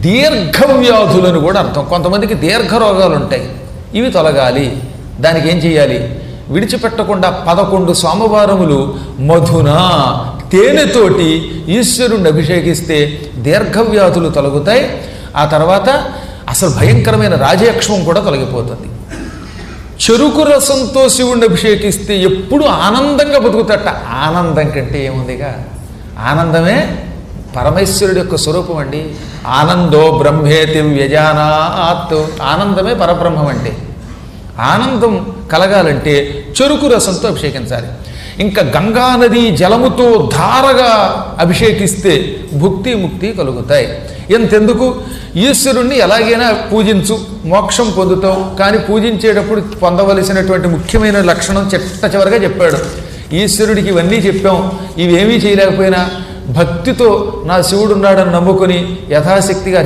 దీర్ఘవ్యాధులను కూడా అర్థం. కొంతమందికి దీర్ఘ రోగాలు ఉంటాయి ఇవి తొలగాలి. దానికి ఏం చేయాలి? విడిచిపెట్టకుండా పదకొండు సోమవారములు మధున తేనెతోటి ఈశ్వరుణ్ణి అభిషేకిస్తే దీర్ఘవ్యాధులు తొలగుతాయి. ఆ తర్వాత అసలు భయంకరమైన రాజయక్షమం కూడా తొలగిపోతుంది. చెరుకు రసంతో శివుణ్ణి అభిషేకిస్తే ఎప్పుడు ఆనందంగా బతుకుతట ఆనందం కంటే ఏముందిగా? ఆనందమే పరమేశ్వరుడి యొక్క స్వరూపం అండి. ఆనందో బ్రహ్మేతి వ్యజానాత్. ఆనందమే పరబ్రహ్మం అంటే ఆనందం కలగాలంటే చెరుకు రసంతో అభిషేకించాలి ఇంకా గంగా నది జలముతో ధారగా అభిషేకిస్తే భుక్తి ముక్తి కలుగుతాయి. ఎంతెందుకు? ఈశ్వరుణ్ణి ఎలాగైనా పూజించు మోక్షం పొందుతావు. కానీ పూజించేటప్పుడు పొందవలసినటువంటి ముఖ్యమైన లక్షణం చెట్ట చివరిగా చెప్పాడు. ఈశ్వరుడికి ఇవన్నీ చెప్పాం. ఇవేమీ చేయలేకపోయినా భక్తితో నా శివుడున్నాడని నమ్ముకుని నమ్ముకొని యథాశక్తిగా